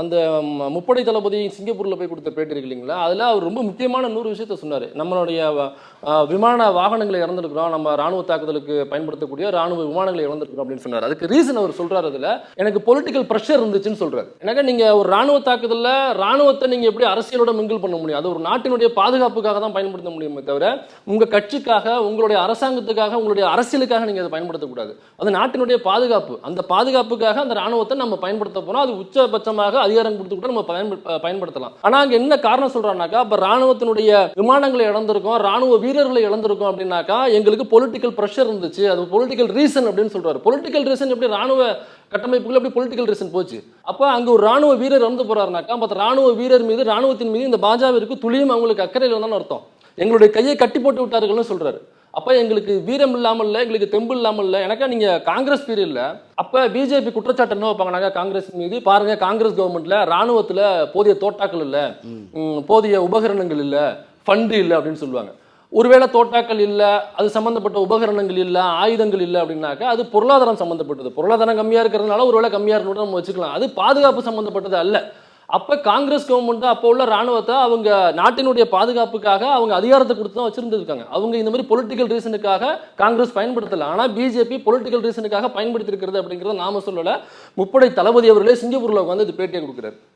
அந்த முப்படை தளபதி சிங்கப்பூரில் போய் கொடுத்த பேட்டி இருக்கு இல்லைங்களா? அதில் அவர் ரொம்ப முக்கியமான நூறு விஷயத்த சொன்னார். நம்மளுடைய விமான வாகனங்களை இறந்துருக்கிறோம். நம்ம ராணுவ தாக்குதலுக்கு பயன்படுத்தக்கூடிய ராணுவ விமானங்களை இழந்திருக்கிறோம் அப்படின்னு சொன்னார். அதுக்கு ரீசன் அவர் சொல்கிறார் அதில். எனக்கு பொலிட்டிக்கல் ப்ரெஷர் இருந்துச்சுன்னு சொல்கிறார் எனக்கு நீங்கள் ஒரு ராணுவ தாக்குதலில் ராணுவத்தை நீங்கள் எப்படி அரசியலோட மிங்கிள் பண்ண முடியும்? அது ஒரு நாட்டினுடைய பாதுகாப்புக்காக தான் பயன்படுத்த முடியுமே தவிர உங்கள் கட்சிக்காக உங்களுடைய அரசாங்கத்துக்காக உங்களுடைய அரசியலுக்காக நீங்கள் அதை பயன்படுத்தக்கூடாது. அது நாட்டினுடைய பாதுகாப்பு. அந்த பாதுகாப்புக்காக அந்த ராணுவத்தை நம்ம பயன்படுத்த போகிறோம் அது உச்சபட்சமாக அதிகாரம் கொடுத்து கூட நம்ம பயன்ப- பயன்படுத்தலாம். ஆனா அங்க என்ன காரணம் சொல்றாங்கனாக்கா அப்ப ராணுவத்தினுடைய விமானங்களை இழந்திருக்கோம் ராணுவ வீரர்களை இழந்திருக்கோம் அப்படின்னாக்கா எங்களுக்கு பொலிட்டிக்கல் ப்ரெஷர் இருந்துச்சு. அது பொலிட்டிக்கல் ரீசன் அப்படின்னு சொல்றாரு. பொலிட்டிக்கல் ரீசன் எப்படி ராணுவ கட்டமைப்புகள் எப்படி பொலிட்டிக்கல் ரீசன் போச்சு? அப்ப அங்க ஒரு ராணுவ வீரர் இறந்து போறாருனாக்கா மற்ற ராணுவ வீரர் மீது ராணுவத்தின் மீது இந்த பாஜகவிற்கு துளியும் அவங்களுக்கு அக்கறை இருந்தாலும் அர்த்தம். எங்களுடைய கையை கட்டி போட்டு விட்டார்கள்னு சொல்றாரு. அப்ப எங்களுக்கு வீரம் இல்லாமல் இல்லை எங்களுக்கு தெம்பு இல்லாமல் இல்லை. எனக்கா நீங்க காங்கிரஸ் பீரியட்ல அப்ப பிஜேபி குற்றச்சாட்டு என்ன வைப்பாங்கனாக்கா காங்கிரஸ் மீது. பாருங்க காங்கிரஸ் கவர்மெண்ட்ல ராணுவத்துல போதிய தோட்டாக்கள் இல்ல. போதிய உபகரணங்கள் இல்ல. ஃபண்டு இல்ல அப்படின்னு சொல்லுவாங்க. ஒருவேளை தோட்டாக்கள் இல்ல அது சம்மந்தப்பட்ட உபகரணங்கள் இல்ல ஆயுதங்கள் இல்லை அப்படின்னாக்கா அது பொருளாதாரம் சம்பந்தப்பட்டது. பொருளாதாரம் கம்மியா இருக்கிறதுனால ஒருவேளை கம்மியா இருக்கணும் நம்ம வச்சுக்கலாம். அது பாதுகாப்பு சம்மந்தப்பட்டது அல்ல. அப்போ காங்கிரஸ் கவர்மெண்ட் அப்போ உள்ள ராணுவத்தை அவங்க நாட்டினுடைய பாதுகாப்புக்காக அவங்க அதிகாரத்தை கொடுத்து தான் வச்சுருந்துருக்காங்க. அவங்க இந்த மாதிரி பொலிட்டிக்கல் ரீசனுக்காக காங்கிரஸ் பயன்படுத்தலை. ஆனால் பிஜேபி பொலிட்டிக்கல் ரீசனுக்காக பயன்படுத்தியிருக்கிறது அப்படிங்கிறத நாம சொல்லலை. முப்படை தளபதி அவர்களே சிங்கப்பூரில் உட்காந்து இது பேட்டியை கொடுக்குறாரு.